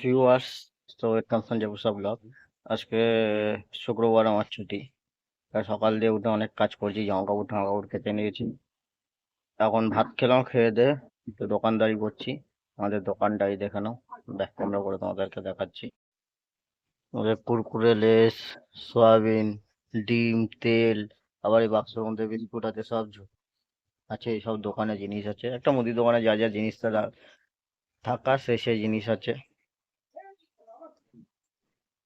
Viewers তো welcome Sanjay বসা blog আজকে শুক্রবার আমার ছুটি। তা সকাল দিয়ে উঠে অনেক কাজ করছি জামা কাপড় টামা কাপড় খেতে নিয়েছি। এখন ভাত খেলাম, খেয়ে দিয়ে একটু দোকানদারি করছি। আমাদের দোকানটাই দেখানো ব্যাক ক্যামেরা করে তোমাদেরকে দেখাচ্ছি। আমাদের কুরকুরে লেস, সয়াবিন, ডিম, তেল, আবার এই বাক্সের মধ্যে বিস্কুট আছে, সব আছে সব দোকানে জিনিস আছে। একটা মুদি দোকানে যা যা জিনিস থাকা সে সেই জিনিস আছে।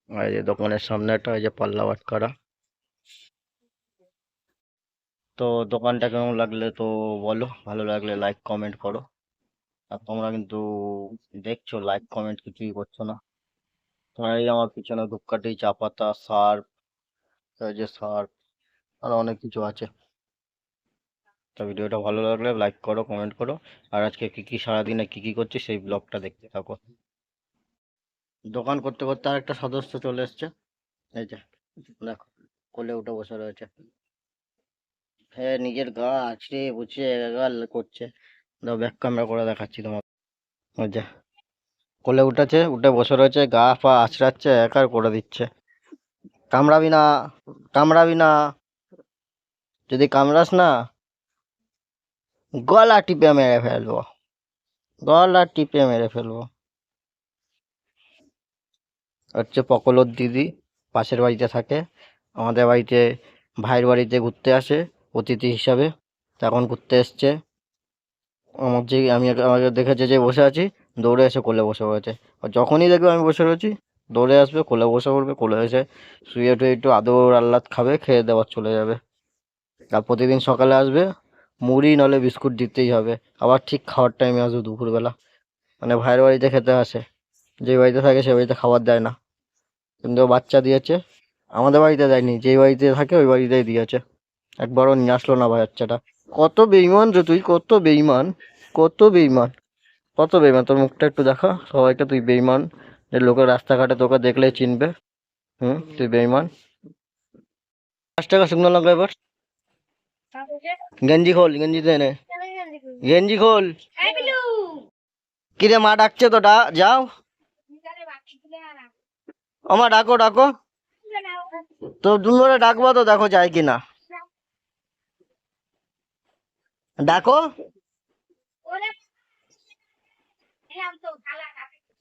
আর এই যে দোকানের সামনেটা এই যে পাল্লা বাট করা। তো দোকানটা কেমন লাগলে তো বলো, ভালো লাগলে লাইক কমেন্ট করো। আর তোমরা কিন্তু দেখছ লাইক কমেন্ট কিছুই করছ না। তোমরা এই আমার পিছনে ধূপকাঠি চা পাতা সার্ফ যে সার্ফ, আর অনেক কিছু আছে। তো ভিডিওটা ভালো লাগলে লাইক করো কমেন্ট করো। আর আজকে কি কি সারাদিনে কি কি করছি সেই ব্লগটা দেখতে থাকো। দোকান করতে করতে আর একটা সদস্য চলে এসছে। এই যে, দেখো, কোলে উঠে বসে রয়েছে। হ্যাঁ নিজের গা আছড়ে বুঝে এগাল করছে। দাও ব্যাক ক্যামেরা করে দেখাচ্ছি তোমার ওই যে, কোলে উঠেছে, উঠে বসে রয়েছে, গা পা আছড়াচ্ছে, একার করে দিচ্ছে। কামড়াবি না কামড়াবি না। যদি কামড়াস না, গলা টিপে মেরে ফেলব। গলা টিপে মেরে ফেলব। হচ্ছে পকলোর দিদি, পাশের বাড়িতে থাকে। আমাদের বাড়িতে ভাইয়ের বাড়িতে ঘুরতে আসে অতিথি হিসাবে। তখন ঘুরতে এসছে। আমার যে, আমি আমাকে দেখেছে যে বসে আছি, দৌড়ে এসে কোলে বসে পড়েছে। আর যখনই দেখবে আমি বসে রয়েছি, দৌড়ে আসবে, কোলে বসে পড়বে, কোলে এসে শুয়ে টুয়ে একটু আদর আহ্লাদ খাবে, খেয়ে দেওয়ার চলে যাবে। আর প্রতিদিন সকালে আসবে, মুড়ি নলে বিস্কুট দিতেই হবে। আবার ঠিক খাওয়ার টাইমে আসবে দুপুরবেলা। মানে ভাইয়ের বাড়িতে খেতে আসে। যে বাড়িতে থাকে সে বাড়িতে খাবার দেয় না। কিন্তু বাচ্চা দিয়েছে। আমাদের বাড়িতে দেয়নি। যেই বাড়িতে থাকে ওই বাড়িতেই দিয়েছে। একবারও নিয়ে আসলো না বাচ্চাটা। কত বেইমান রে তুই কত বেইমান কত বেইমান কত বেইমান তোর মুখটা একটু দেখা। সবাইকে তুই বেইমান যে লোকের রাস্তাঘাটে তোকে দেখলেই চিনবে। হুম তুই বেইমান পাঁচ টাকা শুকনো লঙ্কা এবার। গেঞ্জি খোল গেঞ্জি দে নে। গেঞ্জি খোল। কিরে মা ডাকছে তো ডা যাও। আমা ডাকো ডাকো। তো দুপুরে ডাকবো তো দেখো যায় কিনা। ডাকো।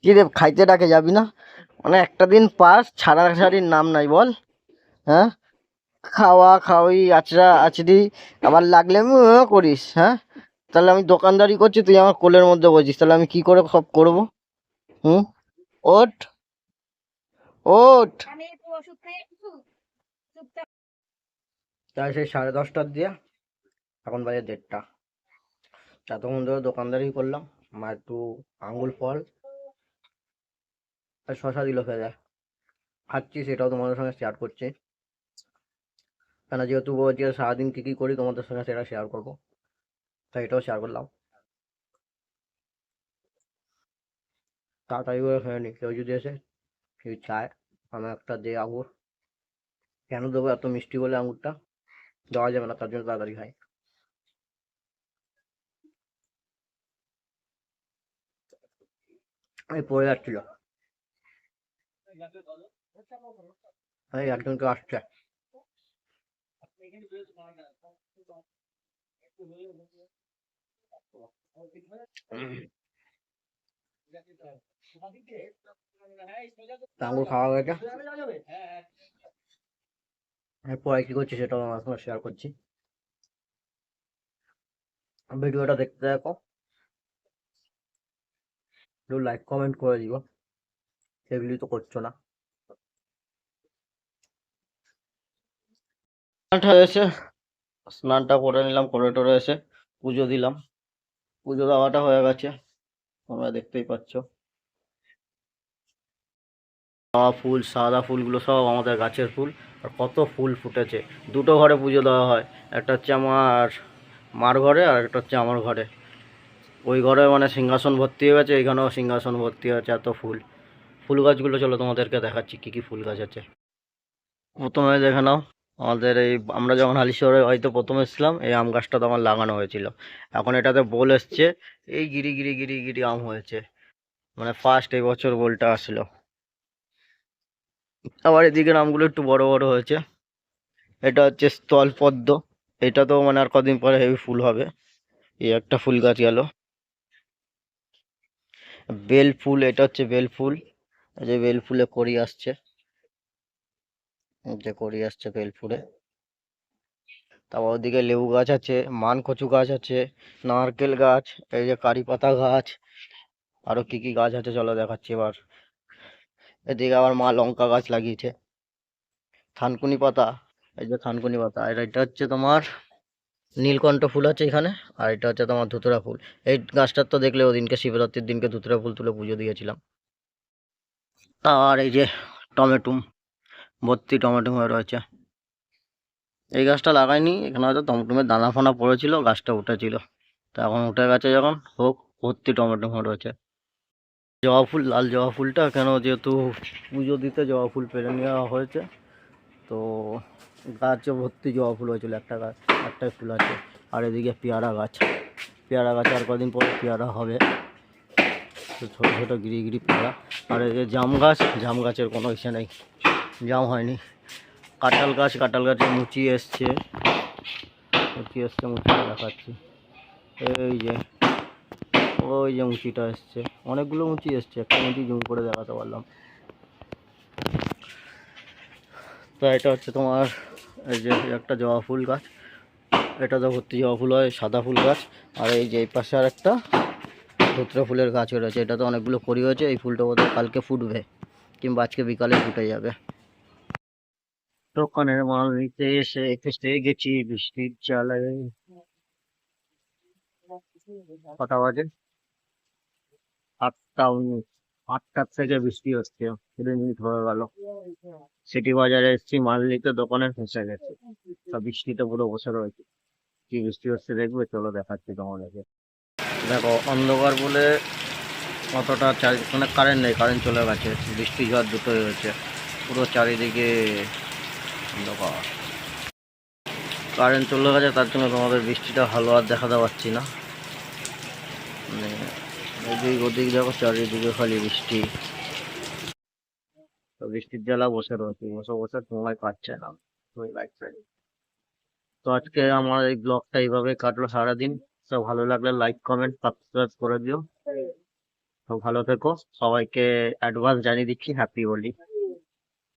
কি রে, খাইতে ডাকে যাবি না? মানে একটা দিন পাস ছাড়া ছাড়ির নাম নাই বল। হ্যাঁ? খাওয়া খাওয়াই আচড়া, আচড়ি, আবার লাগলে করিস হ্যাঁ? তাহলে আমি দোকানদারি করছি, তুই আমার কোলের মধ্যে বলছিস তাহলে আমি কি করে সব করব? হুম? ওঠ। ওঠ। তাই সেই সাড়ে দশটার দিয়ে এখন বাজে দেড়টা। এতক্ষণ ধরে দোকানদারি করলাম মা একটু আঙ্গুল ফল আর শশা দিল ফেলে খাচ্ছি সেটাও তোমাদের সঙ্গে শেয়ার করছি। কেন যেহেতু বলছি সারাদিন কী কী করি তোমাদের সঙ্গে সেটা শেয়ার করব। তাই এটাও শেয়ার করলাম। তাড়াতাড়ি করে খেয়ে নি কেউ যদি এসে কেউ চায় আমি একটা দে আঙুর কেন দেবো এত মিষ্টি বলে আঙুরটা দেওয়া যাবে না, তার জন্য তাড়াতাড়ি খাই। পড়ে যাচ্ছিল। এই একজনকে আসছে। আঙুর খাওয়া গেছে। এরপরে কি করছি সেটাও আমার সঙ্গে শেয়ার করছি। ভিডিওটা দেখতে দেখো একটু লাইক কমেন্ট করে দিও। সেগুলি তো করছ না। এসে স্নানটা করে নিলাম, করে টরে এসে পুজো দিলাম। পুজো দেওয়াটা হয়ে গেছে। তোমরা দেখতেই পাচ্ছ। ফুল, সাদা ফুলগুলো সব আমাদের গাছের ফুল। আর কত ফুল ফুটেছে। দুটো ঘরে পুজো দেওয়া হয়। একটা হচ্ছে আমার মার ঘরে আর একটা হচ্ছে আমার ঘরে। ওই ঘরে মানে সিংহাসন ভর্তি হয়ে গেছে, এইখানেও সিংহাসন ভর্তি হয়েছে এত ফুল। ফুল গাছগুলো চলো তোমাদেরকে দেখাচ্ছি, কি কি ফুল গাছ আছে। প্রথমে দেখে নাও। আমাদের এই, আমরা যখন হালিশহরে হয়তো প্রথম এসেছিলাম এই আম গাছটা তো আমার লাগানো হয়েছিল। এখন এটাতে বোল এসছে, এই গিরি গিরি গিরি গিরি আম হয়েছে। মানে ফার্স্ট এই বছর বোলটা আসলো। আবার এদিকে আমগুলো একটু বড় বড় হয়েছে। এটা হচ্ছে স্থল পদ্ম। এটা তো মানে আর কদিন পরে হেভি ফুল হবে। এই একটা ফুল গাছ গেল। বেল ফুল, এটা হচ্ছে বেল ফুল। যে বেল ফুলে কড়ি আসছে। যে কড়ি আসছে বেল ফুলে তারপর ওদিকে লেবু গাছ আছে মান কচু গাছ আছে, নারকেল গাছ, এই যে কারি পাতা গাছ, আরও কি কি গাছ আছে চলো দেখাচ্ছি এবার। এদিকে আবার মা লঙ্কা গাছ লাগিয়েছে। থানকুনি পাতা, এই যে থানকুনি পাতা, আর এটা হচ্ছে তোমার নীলকণ্ঠ ফুল আছে এখানে, আর এটা হচ্ছে তোমার ধুতুরা ফুল। এই গাছটার তো দেখলে ওদিনকে শিবরাত্রির দিনকে ধুতুরা ফুল তুলে পুজো দিয়েছিলাম। আর এই যে টমেটুম ভর্তি টমেটো হয়ে রয়েছে। এই গাছটা লাগাইনি, এখানে হয়তো টমেটোমের দানা ফানা পড়েছিল, গাছটা উঠেছিল। তো এখন উঠে গেছে যখন, হোক ভর্তি টমেটো হয়ে রয়েছে। জবা ফুল, লাল জবা ফুলটা কেন যেহেতু পুজো দিতে জবা ফুল পেরে নেওয়া হয়েছে, তো গাছে ভর্তি জবা ফুল হয়েছিল, একটা গাছ একটাই ফুল আছে। আর এদিকে পেয়ারা গাছ পেয়ারা গাছ আর কদিন পরে পেয়ারা হবে। ছোটো ছোটো গিরি গিরি পেয়ারা। আর এদিকে জাম গাছ, জাম গাছের কোনো ইসে নেই। জাম হয়নি। কাঁঠাল গাছ, কাঁঠাল গাছে মুচি এসছে। মুচি এসছে, মুচি দেখাচ্ছি। এই যে, ওই যে মুচিটা এসছে। অনেকগুলো মুচি এসছে, একটা মুচি জুম করে দেখাতে পারলাম। তো এটা হচ্ছে তোমার, এই যে একটা জবা ফুল গাছ। এটা তো ভর্তি জবা ফুল হয়, সাদা ফুল গাছ। আর এই যে এই পাশে আর একটা ধুত্রা ফুলের গাছ রয়েছে। এটা তো অনেকগুলো করি হয়েছে, এই ফুলটা বোধহয় কালকে ফুটবে কিংবা আজকে বিকালে ফুটে যাবে। দোকানের মাল নিতে এসে এসে গেছি বৃষ্টির জ্বালায় কটা বাজে? আটটা উনিশ আটটার থেকে বৃষ্টি হচ্ছে, কুড়ি মিনিট হয়ে গেল। সিটি বাজারে এসেছি মাল নিতে দোকানে ফেসে গেছে। তা বৃষ্টিতে পুরো বসে রয়েছে। কি বৃষ্টি হচ্ছে দেখবে? চলো দেখাচ্ছি তোমাদেরকে। দেখো, অন্ধকার বলে অতটা চারি মানে কারেন্ট নেই কারেন্ট চলে গেছে। বৃষ্টি ঝড় দুটোই হয়েছে। পুরো চারিদিকে কারেন্ট চলে গেছে, তার জন্য তোমাদের বৃষ্টিটা ভালো আর দেখাতে পাচ্ছি না। মানে এদিক ওদিক দেখো, চারিদিকে খালি বৃষ্টি। বৃষ্টির জ্বালা বসে রয়েছে, বসে বসে সময় কাটছে না লাগছে। তো আজকে আমার এই ব্লগটা এইভাবে কাটলো সারাদিন। তো ভালো লাগলে লাইক কমেন্ট সাবস্ক্রাইব করে দিও। তো ভালো থেকো, সবাইকে অ্যাডভান্স জানিয়ে দিচ্ছি হ্যাপি হোলি